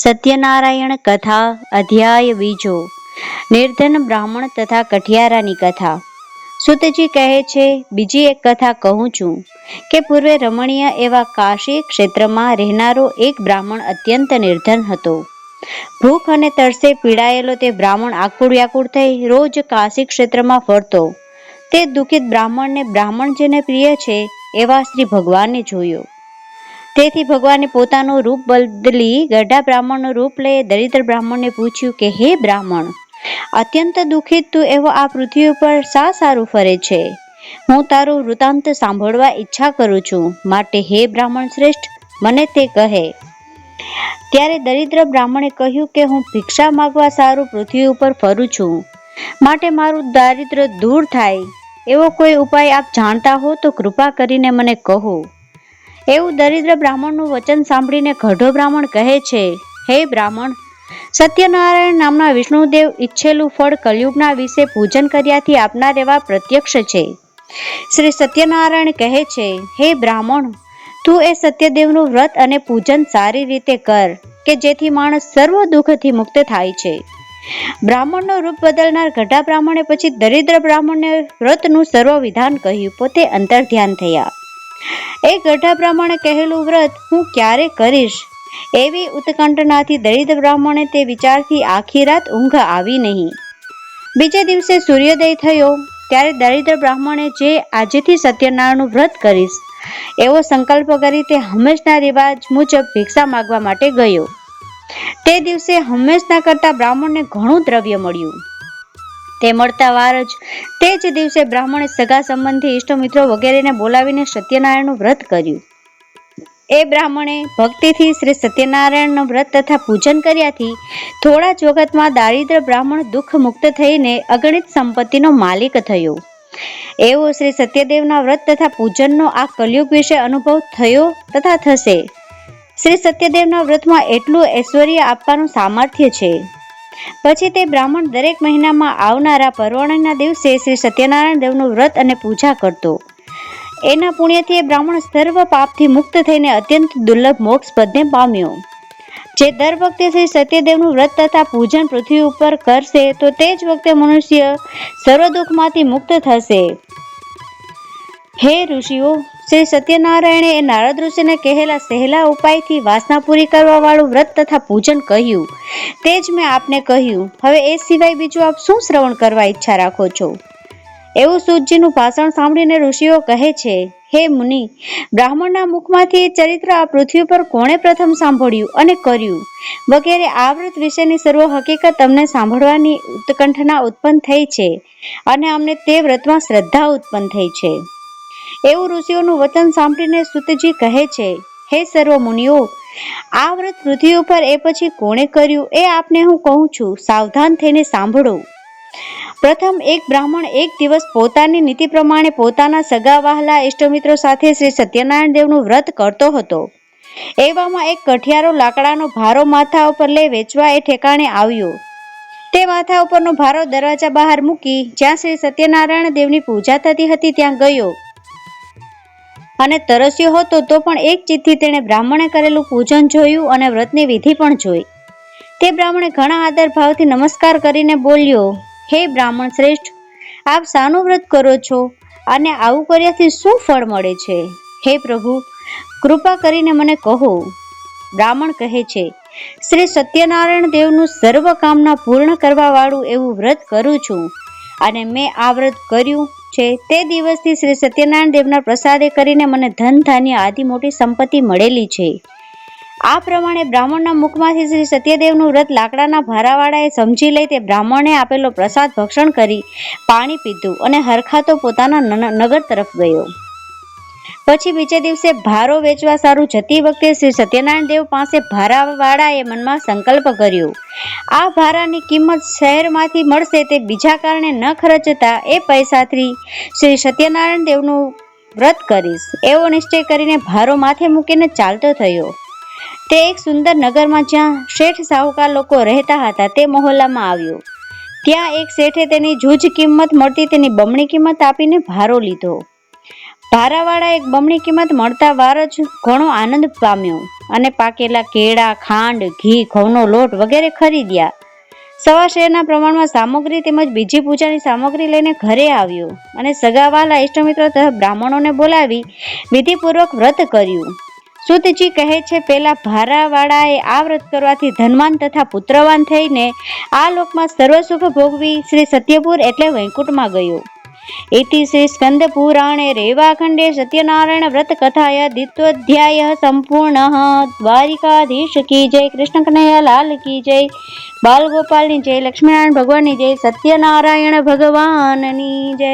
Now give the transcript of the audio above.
સત્યનારાયણ કથા, અધ્યાય બીજો. નિર્ધન બ્રાહ્મણ તથા કઠિયારાની કથા. સુતજી કહે છે, બીજી એક કથા કહું છું, કે પૂર્વે રમણીય એવા કાશી ક્ષેત્રમાં રહેનારો એક બ્રાહ્મણ અત્યંત નિર્ધન હતો. ભૂખ અને તરસે પીડાયેલો તે બ્રાહ્મણ આકુળ વ્યાકુળ થઈ રોજ કાશી ક્ષેત્રમાં ફરતો. તે દુઃખિત બ્રાહ્મણને બ્રાહ્મણ જેને પ્રિય છે એવા શ્રી ભગવાનને જોયો. તેથી ભગવાને પોતાનું રૂપ બદલી ગઢા બ્રાહ્મણનું રૂપ લઈ દરિદ્ર બ્રાહ્મણને પૂછ્યું કે, હે બ્રાહ્મણ, અત્યંત દુઃખિત તું એવો આ પૃથ્વી ઉપર શા સારું ફરે છે? હું તારું વૃતાંત સાંભળવા ઈચ્છા કરું છું. માટે હે બ્રાહ્મણ શ્રેષ્ઠ, મને તે કહે. ત્યારે દરિદ્ર બ્રાહ્મણે કહ્યું કે, હું ભિક્ષા માગવા સારું પૃથ્વી ઉપર ફરું છું. માટે મારું દારિદ્ર દૂર થાય. એવો કોઈ ઉપાય આપ જાણતા હો તો કૃપા કરીને મને કહો. એવું દરિદ્ર બ્રાહ્મણનું વચન સાંભળીને ઘઢો બ્રાહ્મણ કહે છે, હે બ્રાહ્મણ, સત્યનારાયણ નામના વિષ્ણુદેવ ઈચ્છેલું ફળ કલયુગના વિશે પૂજન કર્યાથી આપનાર એવા પ્રત્યક્ષ છે. શ્રી સત્યનારાયણ કહે છે, હે બ્રાહ્મણ, તું એ સત્યદેવનું વ્રત અને પૂજન સારી રીતે કર, કે જેથી માણસ સર્વ દુઃખથી મુક્ત થાય છે. બ્રાહ્મણનો રૂપ બદલનાર ઘટા બ્રાહ્મણે પછી દરિદ્ર બ્રાહ્મણને વ્રતનું સર્વ વિધાન કહ્યું, પોતે અંતર ધ્યાન થયા. એ ગઢા બ્રાહ્મણે કહેલું વ્રત હું ક્યારે કરીશ? એવી ઉત્કંઠનાથી દરિદ્ર બ્રાહ્મણે તે વિચારથી આખી રાત ઊંઘ આવી નહીં. બીજે દિવસે સૂર્યોદય થયો, ત્યારે દરિદ્ર બ્રાહ્મણે જે આજેથી સત્યનારાયણનું વ્રત કરીશ, એવો સંકલ્પ કરી તે હંમેશના રિવાજ મુજબ ભિક્ષા માગવા માટે ગયો. તે દિવસે હંમેશના કરતા બ્રાહ્મણને ઘણું દ્રવ્ય મળ્યું. તે મળતા વાર જ તે જ દિવસે બ્રાહ્મણે સગા સંબંધી ઇષ્ટ મિત્રો વગેરેને બોલાવીને સત્યનારાયણનું વ્રત કર્યું. એ બ્રાહ્મણે ભક્તિથી શ્રી સત્યનારાયણનું વ્રત તથા પૂજન કર્યાથી થોડા જ વખતમાં દારિદ્ર બ્રાહ્મણ દુઃખ મુક્ત થઈને અગણિત સંપત્તિનો માલિક થયો. એવો શ્રી સત્યદેવના વ્રત તથા પૂજનનો આ કલયુગ વિશે અનુભવ થયો તથા થશે. શ્રી સત્યદેવના વ્રતમાં એટલું ઐશ્વર્ય આપવાનું સામર્થ્ય છે. પછી તે બ્રાહ્મણ દરેક મહિનામાં આવનારા પરવણના દિવસે શ્રી સત્યનારાયણ દેવનું વ્રત અને પૂજા કરતો. એના પુણ્યથી એ બ્રાહ્મણ સર્વ પાપથી મુક્ત થઈને અત્યંત દુર્લભ મોક્ષ પદને પામ્યો. જે દર વખતે શ્રી સત્યદેવનું વ્રત તથા પૂજન પૃથ્વી ઉપર કરશે, તો તે જ વખતે મનુષ્ય સર્વ દુઃખમાંથી મુક્ત થશે. હે ઋષિઓ શ્રી સત્યનારાયણે એ નારદ ઋષિને કહેલા સહેલા ઉપાયથી વાસના પૂરી કરવા વાળું વ્રત તથા પૂજન કહ્યું. તે જ મેં આપને કહ્યું, હવે એ સિવાય બીજું આપ શું શ્રવણ કરવા ઈચ્છા રાખો છો? એવું સૂતજીનું ભાષણ સાંભળીને ઋષિઓ કહે છે, હે મુનિ, બ્રાહ્મણના મુખમાંથી એ ચરિત્ર આ પૃથ્વી પર કોણે પ્રથમ સાંભળ્યું અને કર્યું? વગેરે આ વ્રત વિશેની સર્વ હકીકત તમને સાંભળવાની ઉત્કંઠના ઉત્પન્ન થઈ છે અને અમને તે વ્રતમાં શ્રદ્ધા ઉત્પન્ન થઈ છે. એવું ઋષિઓનું વચન સાંભળીને સુતજી કહે છે, હે સર્વ મુનિઓ, આ વ્રત પૃથ્વી ઉપર એ પછી કોણે કર્યું એ આપને હું કહું છું, સાવધાન થઈને સાંભળો. પ્રથમ એક બ્રાહ્મણ એક દિવસ પોતાની નીતિ પ્રમાણે પોતાના સગા વહાલા ઇષ્ટમિત્રો સાથે શ્રી સત્યનારાયણ દેવનું વ્રત કરતો હતો. એવામાં એક કઠિયારો લાકડાનો ભારો માથા ઉપર લઈ વેચવા એ ઠેકાણે આવ્યો. તે માથા ઉપરનો ભારો દરવાજા બહાર મૂકી જ્યાં શ્રી સત્યનારાયણ દેવની પૂજા થતી હતી ત્યાં ગયો. અને તરસ્યો હતો તો પણ એક ચિત્તથી તેણે બ્રાહ્મણે કરેલું પૂજન જોયું અને વ્રતની વિધિ પણ જોઈ. તે બ્રાહ્મણે ઘણા આદર ભાવથી નમસ્કાર કરીને બોલ્યો, હે બ્રાહ્મણ શ્રેષ્ઠ, આપ શાનું વ્રત કરો છો અને આવું કર્યાથી શું ફળ મળે છે? હે પ્રભુ, કૃપા કરીને મને કહો. બ્રાહ્મણ કહે છે, શ્રી સત્યનારાયણ દેવનું સર્વ કામના પૂર્ણ કરવાવાળું એવું વ્રત કરું છું અને મેં આ વ્રત કર્યું છે. તે દિવસથી શ્રી સત્યનારાયણ દેવના પ્રસાદે કરીને મને ધન, ધાન્ય આદિ મોટી સંપત્તિ મળેલી છે. આ પ્રમાણે બ્રાહ્મણના મુખમાંથી શ્રી સત્યદેવનું વ્રત લાકડાના ભારાવાળાએ સમજી લઈ તે બ્રાહ્મણે આપેલો પ્રસાદ ભક્ષણ કરી પાણી પીધું અને હરખાતો પોતાના નગર તરફ ગયો. પછી બીજે દિવસે ભારો વેચવા સારું જતી વખતે શ્રી સત્યનારાયણ દેવ પાસે ભારાવાળાએ મનમાં સંકલ્પ કર્યો. આ ભારાની કિંમત શહેરમાંથી મળશે તે બીજા કારણે ન ખર્ચતા એ પૈસાથી શ્રી સત્યનારાયણ દેવનું વ્રત કરીશ. એવો નિશ્ચય કરીને ભારો માથે મૂકીને ચાલતો થયો. તે એક સુંદર નગરમાં જ્યાં શેઠ સાહુકાર લોકો રહેતા હતા તે મહોલ્લામાં આવ્યો. ત્યાં એક શેઠે તેની જૂજ કિંમત મળતી તેની બમણી કિંમત આપીને ભારો લીધો. ભારાવાળા એક બમણી કિંમત મળતા વાર જ ઘણો આનંદ પામ્યો અને પાકેલા કેળા, ખાંડ, ઘી, ઘઉંનો લોટ વગેરે ખરીદ્યા. સવા શેરના પ્રમાણમાં સામગ્રી તેમજ બીજી પૂજાની સામગ્રી લઈને ઘરે આવ્યો અને સગાવાલા ઇષ્ટમિત્રો તથા બ્રાહ્મણોને બોલાવી વિધિપૂર્વક વ્રત કર્યું. સુતજી કહે છે, પેલા ભારાવાળાએ આ વ્રત કરવાથી ધનવાન તથા પુત્રવાન થઈને આ લોકમાં સર્વસુખ ભોગવી શ્રી સત્યપુર એટલે વૈકુંઠમાં ગયો. इति श्री स्कंद पुराणे रेवाखंडे सत्यनारायण व्रत कथाया द्वितीयोध्याय संपूर्ण द्वारिकाधीश की जय कृष्ण कन्हैया लाल की जय बाल गोपाल ની જય લક્ષ્મીનારાયણ ભગવાનની જય સત્યનારાયણ ભગવાનની જય